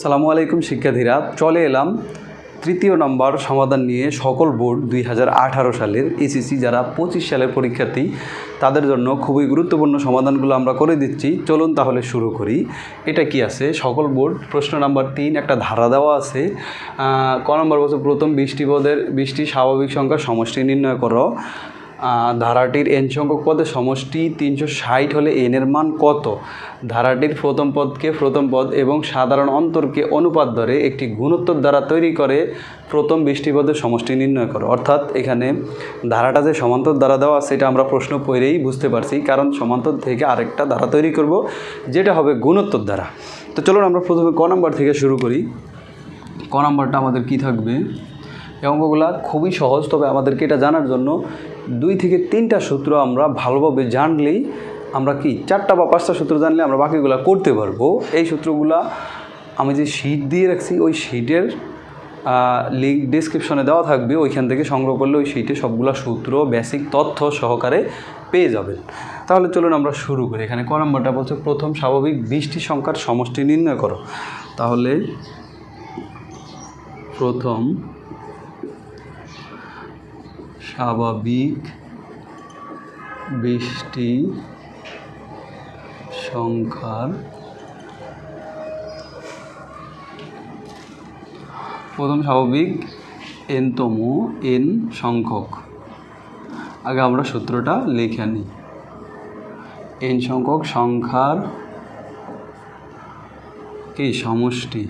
সালামু আলাইকুম শিক্ষার্থীরা, চলে এলাম তৃতীয় নম্বর সমাধান নিয়ে সকল বোর্ড দুই হাজার আঠারো সালের এসিসি যারা পঁচিশ সালের পরীক্ষার্থী, তাদের জন্য খুবই গুরুত্বপূর্ণ সমাধানগুলো আমরা করে দিচ্ছি। চলুন তাহলে শুরু করি। এটা কি আছে? সকল বোর্ড, প্রশ্ন নাম্বার তিন, একটা ধারা দেওয়া আছে। ক নম্বর বছর প্রথম বৃষ্টি পদের বৃষ্টি স্বাভাবিক সংখ্যার সমষ্টি নির্ণয় করো। ধারাটির এন সংখ্যক পদের সমষ্টি তিনশো ষাট হলে এন এর মান কত? ধারাটির প্রথম পদকে প্রথম পদ এবং সাধারণ অন্তরকে অনুপাত ধরে একটি গুণোত্তর দ্বারা তৈরি করে প্রথম বৃষ্টি পদের সমষ্টি নির্ণয় করো। অর্থাৎ এখানে ধারাটা যে সমান্তর দ্বারা দেওয়া এটা আমরা প্রশ্ন পড়েই বুঝতে পারছি, কারণ সমান্তর থেকে আরেকটা ধারা তৈরি করব, যেটা হবে গুণোত্তর দ্বারা। তো চলুন আমরা প্রথমে ক নাম্বার থেকে শুরু করি। ক নাম্বারটা আমাদের কি থাকবে? এই অঙ্কগুলো খুবই সহজ, তবে আমাদেরকে এটা জানার জন্য দুই থেকে তিনটা সূত্র আমরা ভালোভাবে জানলেই আমরা কি চারটা বা পাঁচটা সূত্র জানলে আমরা বাকিগুলো করতে পারব। এই সূত্রগুলা আমি যে শিট দিয়ে রাখছি, ওই শিটের লিঙ্ক ডিসক্রিপশনে দেওয়া থাকবে। ওইখান থেকে সংগ্রহ করলে ওই শিটে সবগুলো সূত্র বেসিক তথ্য সহকারে পেয়ে যাবেন। তাহলে চলুন আমরা শুরু করি। এখানে ক নম্বরটা বলছে, প্রথম স্বাভাবিক বৃষ্টি সংখ্যার সমষ্টি নির্ণয় করো। তাহলে প্রথম স্বাভাবিক বৃষ্টি সংখ্যার প্রথম স্বাভাবিক এনতম এন সংখ্যক। আগে আমরা সূত্রটা লিখে নিই। এন সংখ্যক সংখ্যার কি সমষ্টি?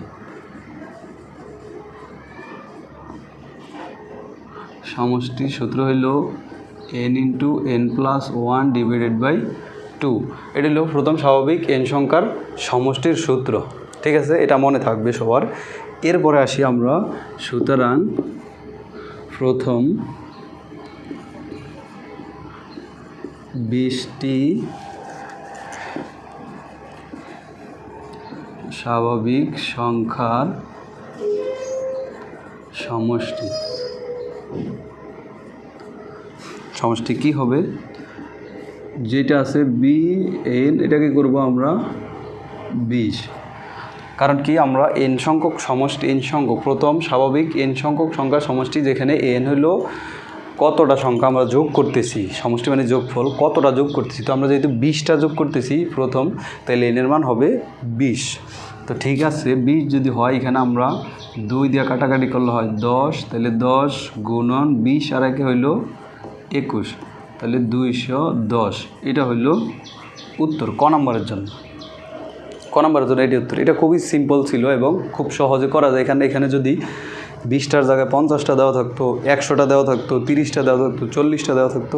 সমষ্টি সূত্র হইল n into n plus one divided by two এটা হলো প্রথম স্বাভাবিক এন সংখ্যার সমষ্টির সূত্র। ঠিক আছে? এটা মনে থাকবে সবার। এরপরে আসি আমরা। সুতরাং প্রথম বিশটি স্বাভাবিক সংখ্যার সমষ্টি। সমষ্টি কি হবে? যেটা আছে বি এন এটাকে করব আমরা বিশ। কারণ কি? আমরা এন সংখ্যক সমষ্টি এন সংখ্যক, প্রথম স্বাভাবিক এন সংখ্যক সংখ্যার সমষ্টি যেখানে এন হলো কতটা সংখ্যা আমরা যোগ করতেছি? সমষ্টি মানে যোগফল, কতটা যোগ করতেছি? তো আমরা যেহেতু বিশটা যোগ করতেছি প্রথম, তাহলে এনের মান হবে বিশ। তো ঠিক আছে, বিশ যদি হয়, এখানে আমরা দুই দিয়ে কাটাকাটি করলে হয় দশ, তাহলে দশ গুণন বিশ আর একে হইল একুশ, তাহলে দুইশো দশ। এটা হইল উত্তর, ক নম্বরের জন্য। ক নম্বরের জন্য এটি উত্তর। এটা খুবই সিম্পল ছিল এবং খুব সহজে করা যায়। এখানে এখানে যদি বিশটার জায়গায় পঞ্চাশটা দেওয়া থাকতো, একশোটা দেওয়া থাকতো, তিরিশটা দেওয়া থাকতো, চল্লিশটা দেওয়া থাকতো,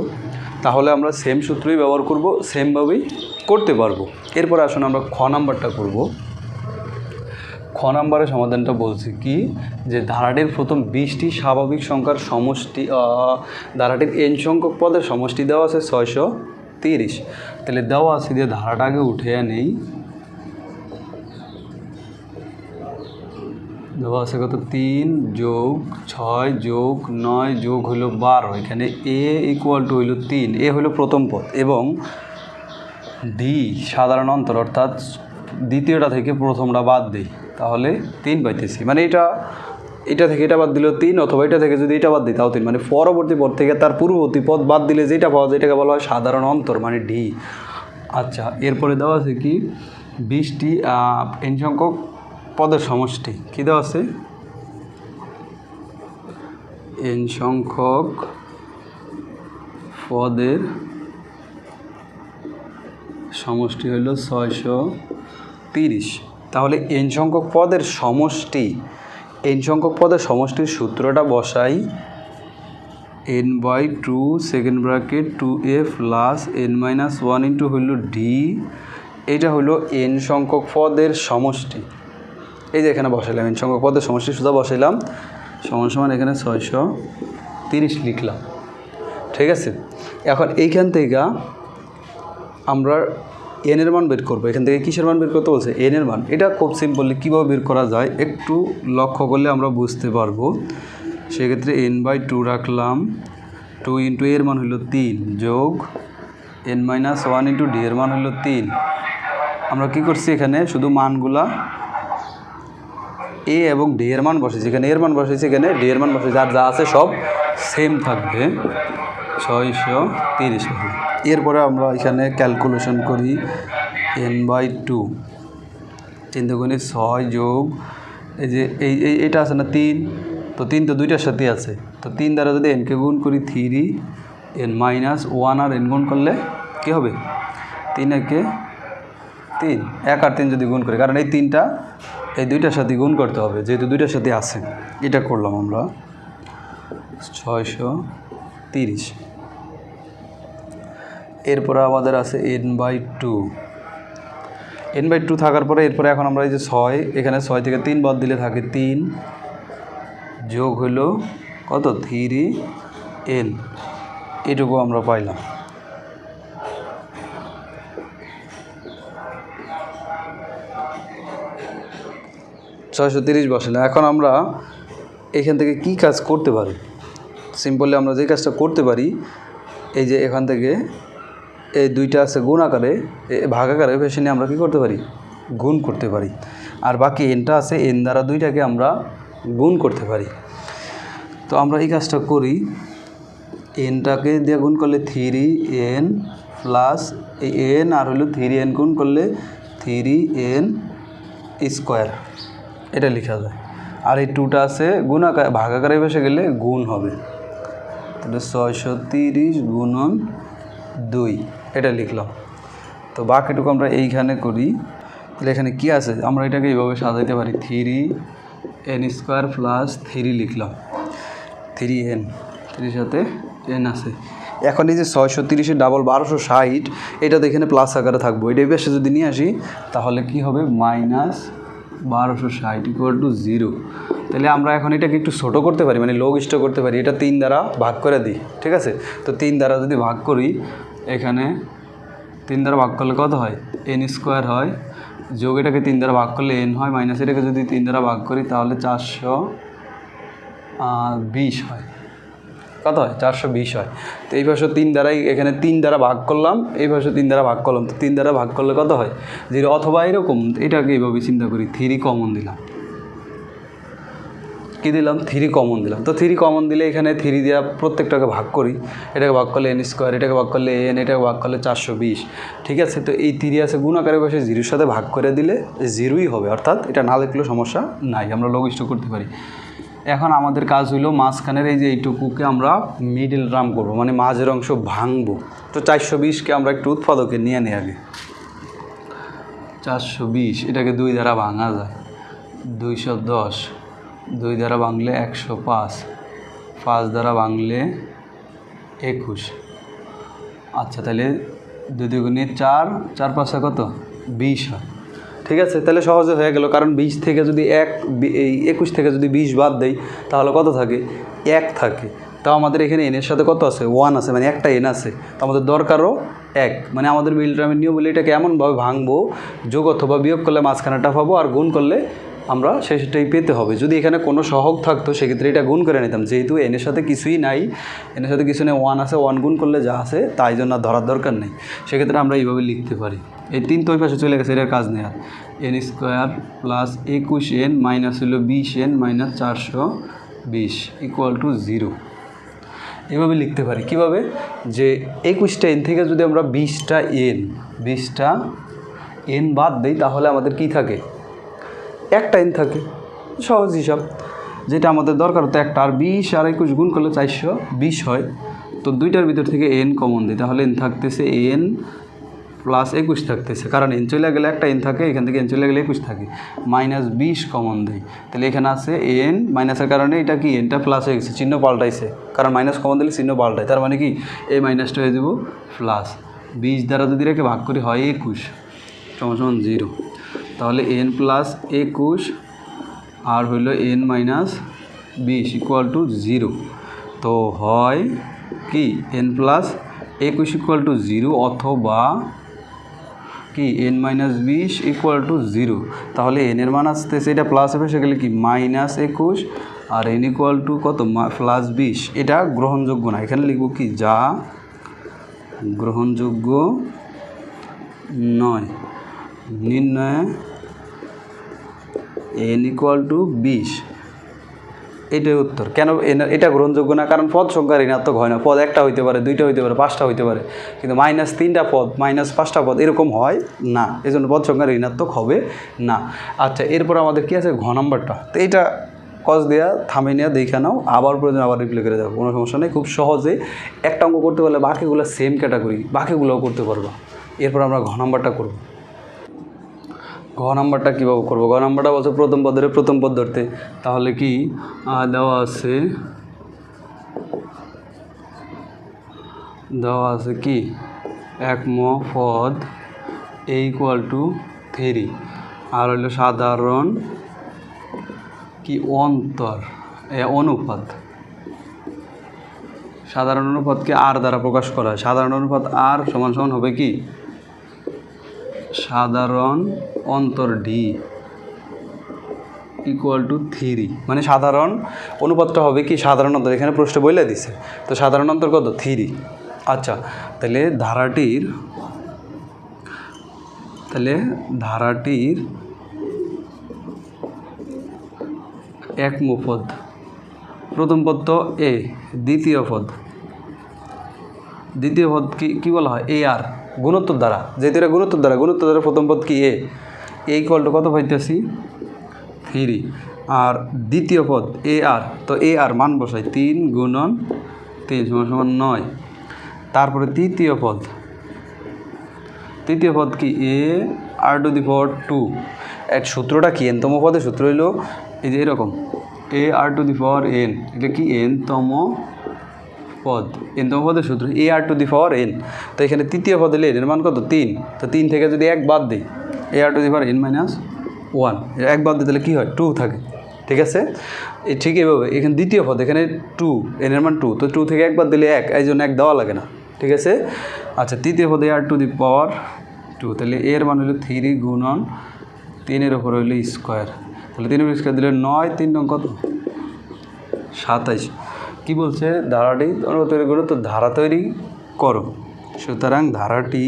তাহলে আমরা সেম সূত্রই ব্যবহার করব সেমভাবেই করতে পারব। এরপরে আসুন আমরা খ নাম্বারটা করব। খ নাম্বারের সমাধানটা বলছি কি? যে ধারাটির প্রথম বিশটি স্বাভাবিক সংখ্যার সমষ্টি ধারাটির এন সংখ্যক পদের সমষ্টি দেওয়া আছে ছয়শো তিরিশ। তাহলে দেওয়া আছে যে ধারাটা আগে উঠে নেই দেওয়া আছে কত? তিন যোগ ছয় যোগ নয় যোগ হইল বারো। এখানে এ ইকুয়াল টু হইল তিন। এ হইল প্রথম পদ এবং ডি সাধারণ অন্তর, অর্থাৎ দ্বিতীয়টা থেকে প্রথমটা বাদ দিই। তাহলে তিন পাইতেছি। মানে এটা এটা থেকে এটা বাদ দিলেও তিন অথবা এটা থেকে যদি এটা বাদ দিই তাও তিন। মানে পরবর্তী পদ থেকে তার পূর্ববর্তী পদ বাদ দিলে যেটা পাওয়া যায় এটাকে বলা হয় সাধারণ অন্তর মানে ডি আচ্ছা এরপরে দেওয়া আছে কি? বিশটি এন সংখ্যক পদের সমষ্টি। কী দেওয়া আছে? এন সংখ্যক পদের সমষ্টি হলো ছয়শো তিরিশ। তাহলে এন সংখ্যক পদের সমষ্টি এন সংখ্যক পদের সমষ্টির সূত্রটা বসাই n by two second bracket two a plus n minus one into হইল ডি এটা হলো এন সংখ্যক পদের সমষ্টি। এই যে এখানে বসাইলাম এন সংখ্যক পদের সমষ্টি সুদা বসাইলাম, সমান সমান এখানে ছয়শো তিরিশ লিখলাম। ঠিক আছে? এখন এইখান থেকে আমরা এনের মান বের করব। এখান থেকে কিসের মান বের করতে বলছে? এনের মান। এটা খুব সিম্পলি কীভাবে বের করা যায় একটু লক্ষ্য করলে আমরা বুঝতে পারব। সেক্ষেত্রে এন বাই টু রাখলাম। টু ইন্টু এর মান হলো তিন যোগ n minus one into d এর মান হলো তিন। আমরা কি করছি এখানে? শুধু মানগুলা এ এবং ডি এর মান বসেছে এখানে এর মান বসেছে এখানে ডি এর মান বসেছে আর যা আছে সব সেম থাকবে। ছয়শো তিরিশ। হবে এরপরে আমরা এখানে ক্যালকুলেশন করি এন বাই টু তিন দুগুণে ছয় যোগ, এই যে এই এটা আছে না তিন? তো তিন তো দুইটার সাথে আছে। তো তিন দ্বারা যদি এনকে গুণ করি থ্রি এন মাইনাস ওয়ান আর এন গুণ করলে কী হবে? তিন একে তিন। এক আর তিন যদি গুণ করি, কারণ এই তিনটা এই দুইটার সাথে গুণ করতে হবে, যেহেতু দুইটার সাথে আছে। এটা করলাম আমরা। ছয়শো তিরিশ। এরপরে আমাদের আছে n by two n by two থাকার পরে এরপরে এখন আমরা এই যে ছয়, এখানে ছয় থেকে তিন বাদ দিলে থাকে তিন। যোগ হলো কত? থ্রি এন এটুকু আমরা পাইলাম। ছয়শো তিরিশ বসে না এখন আমরা এখান থেকে কি কাজ করতে পারি? সিম্পলি আমরা যে কাজটা করতে পারি, এই যে এখান থেকে এই দুইটা আছে গুণ আকারে ভাগ আকারে ভেসে নিয়ে আমরা কী করতে পারি? গুণ করতে পারি। আর বাকি এনটা আছে এন দ্বারা দুইটাকে আমরা গুণ করতে পারি। তো আমরা এই কাজটা করি এনটাকে দিয়ে গুণ করলে থ্রি এন প্লাস এন আর হলো থ্রি এন গুণ করলে থ্রি এন স্কোয়ার এটা লেখা যায়। আর এই টুটা আছে, গুণ আকার, ভাগ আকারে বসে গেলে গুণ হবে। তাহলে ছয়শো তিরিশ গুণন দুই। এটা লিখলাম তো বাকিটুকু আমরা এইখানে করি। তাহলে এখানে কি আছে? আমরা এটাকে এইভাবে সাজাইতে পারি। Three n square plus three লিখলাম। Three n. থ্রির সাথে এন আছে। এখন এই যে ছয়শো তিরিশের ডাবল বারোশো ষাট এটা তো এখানে প্লাস আকারে থাকব। এটা বেশি যদি নিয়ে আসি, তাহলে কি হবে? মাইনাস বারোশো ষাট ইকুয়াল টু জিরো তাহলে আমরা এখন এটাকে একটু ছোটো করতে পারি মানে লঘিষ্ঠ করতে পারি। এটা তিন দ্বারা ভাগ করে দিই, ঠিক আছে? তো তিন দ্বারা যদি ভাগ করি এখানে তিন দ্বারা ভাগ করলে কত হয়? এন স্কোয়ার হয়। যোগ এটাকে তিন দ্বারা ভাগ করলে এন হয় মাইনাস এটাকে যদি তিন দ্বারা ভাগ করি, তাহলে চারশো বিশ হয়। কত হয়? চারশো বিশ হয়। তো এই পাশে তিন দ্বারাই এখানে তিন দ্বারা ভাগ করলাম, এই পাশে তিন দ্বারা ভাগ করলাম। তো তিন দ্বারা ভাগ করলে কত হয়? জিরো অথবা এরকম, এটাকে এইভাবে চিন্তা করি থ্রি কমন দিলাম। কী দিলাম? থ্রি কমন দিলাম। তো থ্রি কমন দিলে এখানে থ্রি দেওয়া প্রত্যেকটাকে ভাগ করি। এটাকে ভাগ করলে এন স্কোয়ার এটাকে ভাগ করলে এন এটাকে ভাগ করলে চারশো বিশ। ঠিক আছে? তো এই থ্রি আছে আকারে বসে জিরোর সাথে ভাগ করে দিলে জিরোই হবে। অর্থাৎ এটা না লিখলেও সমস্যা নাই। আমরা লঘিষ্ঠ করতে পারি। এখন আমাদের কাজ হইল মাঝখানের এই যে এইটুকুকে আমরা মিডিল রাম করব। মানে মাঝের অংশ ভাঙবো। তো চারশো বিশকে আমরা একটু উৎপাদকে নিয়ে নিই আগে। চারশো বিশ, এটাকে দুই দ্বারা ভাঙা যায়। দুইশো দশ। দুই দ্বারা ভাঙলে একশো পাঁচ পাঁচ দ্বারা ভাঙলে একুশ। আচ্ছা তাহলে দুই দুগুণে চার চার পাঁচটা কত? বিশ হয়। ঠিক আছে, তাহলে সহজে হয়ে গেল, কারণ বিশ থেকে যদি এক এই একুশ থেকে যদি বিশ বাদ দেই, তাহলে কত থাকে? এক থাকে। তাও আমাদের এখানে এনের সাথে কত আছে? ওয়ান আছে মানে একটা এন আছে। তো আমাদের দরকারও এক। মানে আমাদের মিলগ্রামের নিয়ম বলে এটাকে এমনভাবে ভাঙবো, যোগ অথবা বিয়োগ করলে মাঝখানেটা পাবো আর গুণ করলে আমরা সেটাই পেতে হবে। যদি এখানে কোনো সহগ থাকতো, সেক্ষেত্রে এটা গুণ করে নিতাম। যেহেতু এনের সাথে কিছুই নাই, এনের সাথে কিছু নেই ওয়ান আছে ওয়ান গুণ করলে যা আছে, তাই জন্য আর ধরার দরকার নেই। সেক্ষেত্রে আমরা এইভাবে লিখতে পারি। এই তিন তো পাশে চলে গেছে, এটার কাজ নেই আর। এন স্কোয়ার প্লাস একুশ এন মাইনাস হলো বিশ এন মাইনাস চারশো বিশ ইকুয়াল টু জিরো এভাবে লিখতে পারি। কীভাবে? যে একুশটা এন থেকে যদি আমরা বিশটা এন বিশটা এন বাদ দিই, তাহলে আমাদের কি থাকে? একটা এন থাকে। সহজ হিসাব যেটা আমাদের দরকার হতো একটা। আর বিশ আর একুশ গুণ করলে চারশো, বিশ হয়। তো দুইটার ভিতর থেকে এন কমন দিই তাহলে এন থাকতেছে এন প্লাস একুশ থাকতেছে। কারণ এন চলে গেলে একটা এন থাকে, এখান থেকে এন চলে গেলে একুশ থাকে। মাইনাস বিশ কমন দেয়। তাহলে এখানে আছে এন মাইনাসের কারণে এটা কি? এনটা প্লাস হয়ে গেছে। চিহ্ন পাল্টাইছে। কারণ মাইনাস কমন দিলে চিহ্ন পাল্টায়। তার মানে কি? এই মাইনাসটা হয়ে দেবো প্লাস বিশ দ্বারা যদি রেখে ভাগ করি হয় একুশ, সমান সমান জিরো তাহলে এন প্লাস একুশ, আর হইল এন মাইনাস বিশ ইকুয়াল টু জিরো তো হয় কি? এন প্লাস একুশ ইকুয়াল টু জিরো অথবা কি? এন মাইনাস বিশ ইকুয়াল টু জিরো তাহলে এন এর মান আসতেছে, এটা প্লাস এসে গেলে কি? মাইনাস একুশ, আর এন ইকুয়াল টু কত? প্লাস বিশ। এটা গ্রহণযোগ্য না। এখানে লিখব কি? যা গ্রহণযোগ্য নয়। নির্ণয়ে এন ইকুয়াল টু বিশ। এটাই উত্তর। কেন এটা গ্রহণযোগ্য না? কারণ পদ সংখ্যা ঋণাত্মক হয় না। পদ একটা হইতে পারে, দুইটা হইতে পারে, পাঁচটা হইতে পারে। কিন্তু মাইনাস তিনটা পদ মাইনাস পাঁচটা পদ এরকম হয় না। এই জন্য পদ সংখ্যা ঋণাত্মক হবে না। আচ্ছা এরপর আমাদের কি আছে? ঘ নাম্বারটা। তো এইটা কজ দেওয়া থামে নেওয়া দেখে নাও। আবার প্রয়োজন, আবার রিপ্লে করে দেবো কোনো সমস্যা নেই। খুব সহজে একটা অঙ্ক করতে পারলে বাকিগুলো সেম ক্যাটাগরি বাকিগুলোও করতে পারবা। এরপর আমরা ঘ নাম্বারটা করব। ঘ নাম্বারটা কীভাবে করব? ঘ নাম্বারটা বলছে প্রথম পদ ধরে প্রথম পদ ধরতে। তাহলে কি দেওয়া আছে দেওয়া আছে কি? এক ম পদ এ ইকুয়াল টু থ্রি আর হইল সাধারণ কি অন্তর? এ, অনুপাত। সাধারণ অনুপাতকে আর দ্বারা প্রকাশ করা হয়। সাধারণ অনুপাত আর সমান সমান হবে কি? সাধারণ অন্তর ডি ইকুয়াল টু থ্রি মানে সাধারণ অনুপাতটা হবে কি? সাধারণ অন্তর। এখানে প্রশ্ন বলে দিছে। তো সাধারণ অন্তর কত? থ্রি আচ্ছা তাহলে ধারাটির তাহলে ধারাটির এক পদ। প্রথম পদ তো এ দ্বিতীয় পদ। দ্বিতীয় পদ কি, কী বলা হয়? এ আর গুণোত্তর দ্বারা, যেহেতু এটা গুণোত্তর দ্বারা গুণোত্তর দ্বারা প্রথম পদ কি? এ। এই কলটা কত পাইতেছি? থ্রি আর দ্বিতীয় পদ, এ আর। তো এ আর মান বসাই, তিন গুণন তিন সমান সমান নয়। তারপরে তৃতীয় পদ। তৃতীয় পদ কি? এ r to the power two এক সূত্রটা কি? এনতম পদের সূত্র হইল, এই যে এরকম। এ r to the power N এটা কি? এন তম পদ, এন তম পদের সূত্র, এ r to the power N. তো এখানে তৃতীয় পদ এলে এর মান কত? তিন। তো তিন থেকে যদি এক বাদ দিই, a r to the power n minus one. এক বাদ দিই তাহলে কী হয়? টু থাকে। ঠিক আছে? ঠিক এইভাবে, এখানে দ্বিতীয় পদ, এখানে টু এনের মান টু। তো টু থেকে একবার দিলে এক, এই জন্য এক দেওয়া লাগে না। ঠিক আছে? আচ্ছা তৃতীয় পদে আর টু দি পাওয়ার টু, তাহলে এর মান হলো থ্রি গুণন তিনের ওপর হইল স্কোয়ার। তাহলে তিনের স্কোয়ার দিলে নয়, তিন নং কত? সাতাইশ। কি বলছে? ধারাটি তোমরা তৈরি করো, তো ধারা তৈরি করো। সুতরাং ধারাটি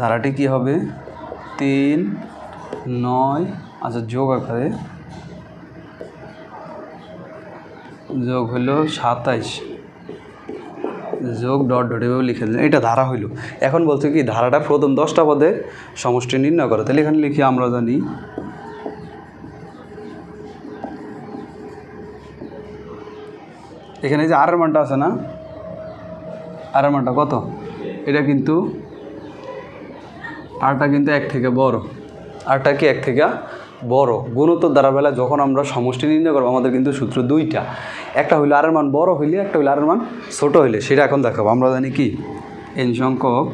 ধারাটি কি হবে? তিন, নয় আচ্ছা যোগ আকারে যোগ হলো সাতাইশ। যোগ ডট ডট এভাবে লিখে দিলেন। এটা ধারা হইল। এখন বলছে কি, ধারাটা প্রথম দশটা পদে সমষ্টি নির্ণয় করো। তাহলে এখানে লিখি, আমরা জানি এখানে যে আরের মানটা আছে না? আরের মানটা কত? এটা কিন্তু আরটা কিন্তু এক থেকে বড়। আরটা কি এক থেকে বড়? গুণোত্তর দ্বারা যখন আমরা সমষ্টি নির্ণয় করব, আমাদের কিন্তু সূত্র দুইটা। একটা হইলে আরের মান বড় হইলে, একটা হইলে আরের মান ছোট হইলে। সেটা এখন দেখাবো। আমরা জানি কি? এন সংখ্যক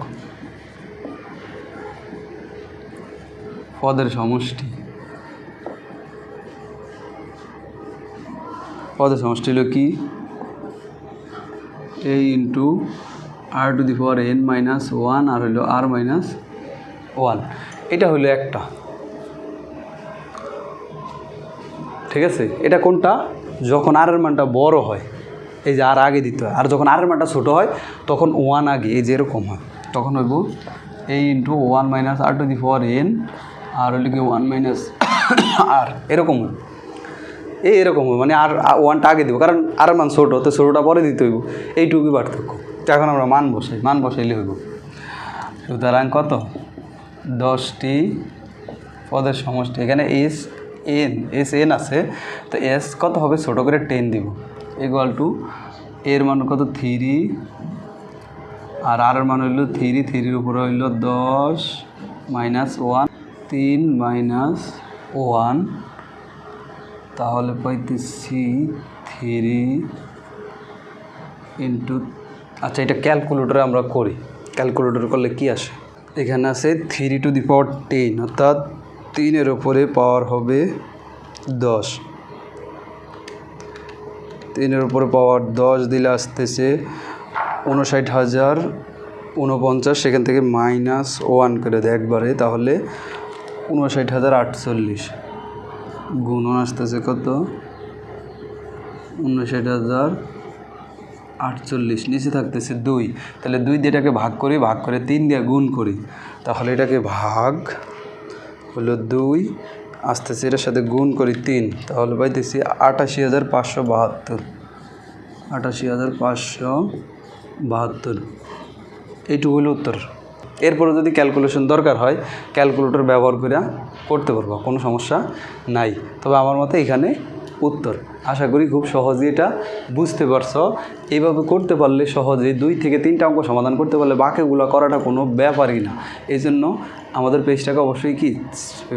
পদের সমষ্টি। পদের সমষ্টি হলো কি? A into r to the power n minus one আর হইল আর মাইনাস ওয়ান এটা হইল একটা। ঠিক আছে? এটা কোনটা? যখন আর এর মানটা বড় হয়, এই যে আর আগে দিতে হয়, আর যখন আর এর মানটা ছোটো হয়, তখন ওয়ান আগে, এই যে এরকম হয়। তখন হইব এই into one minus r to the power n আর হইল কি ওয়ান মাইনাস আর এরকম এই এরকম মানে আর ওয়ানটা আগে দিব, কারণ আর মান ছোটো, তো ছোটোটা পরে দিতে হইব। এইটুকুই পার্থক্য। তো এখন আমরা মান বসাই, মান বসাইলে হইব। সুতরাং কত? দশটি পদের সমষ্টি। এখানে এস এন এস এন আছে, তো এস কত হবে? ছোটো করে টেন দিব। ইকুয়াল টু এর মান কত? থ্রি আর আর মান হইল থ্রি থ্রির উপরে হইল দশ মাইনাস ওয়ান তিন মাইনাস ওয়ান তাহলে পাইতেছি থ্রি ইন্টু আচ্ছা এটা ক্যালকুলেটরে আমরা করি। ক্যালকুলেটর করলে কি আসে? এখানে আছে three to the power ten অর্থাৎ তিনের ওপরে পাওয়ার হবে দশ। তিনের উপরে পাওয়ার দশ দিলে আসতেছে উনষাট হাজার উনপঞ্চাশ, সেখান থেকে মাইনাস ওয়ান করে দেয় একবারে, তাহলে উনষাট হাজার আটচল্লিশ। গুণন আসতেছে কত? উনষাট হাজার আটচল্লিশ। নিচে থাকতেছে দুই। তাহলে দুই দিয়ে এটাকে ভাগ করি, ভাগ করে তিন দিয়ে গুণ করি। তাহলে এটাকে ভাগ হলো দুই, আসতেছে এটার সাথে গুণ করি তিন। তাহলে পাইতেছি আটাশি হাজার পাঁচশো বাহাত্তর। আটাশি হাজার পাঁচশো বাহাত্তর। এইটুকু হলো উত্তর। এরপরে যদি ক্যালকুলেশন দরকার হয় ক্যালকুলেটর ব্যবহার করে করতে পারব, কোনো সমস্যা নাই। তবে আমার মতে এখানে উত্তর। আশা করি খুব সহজেই এটা বুঝতে পারছ। এইভাবে করতে পারলে সহজেই দুই থেকে তিনটা অঙ্ক সমাধান করতে পারলে বাকিগুলো করাটা কোনো ব্যাপারই না। এই জন্য আমাদের পেজটাকে অবশ্যই কি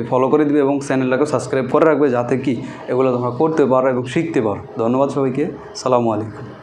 ফলো করে দিবে এবং চ্যানেলটাকে সাবস্ক্রাইব করে রাখবে যাতে কি এগুলো তোমরা করতে পারো এবং শিখতে পারো। ধন্যবাদ সবাইকে। সালামু আলাইকুম।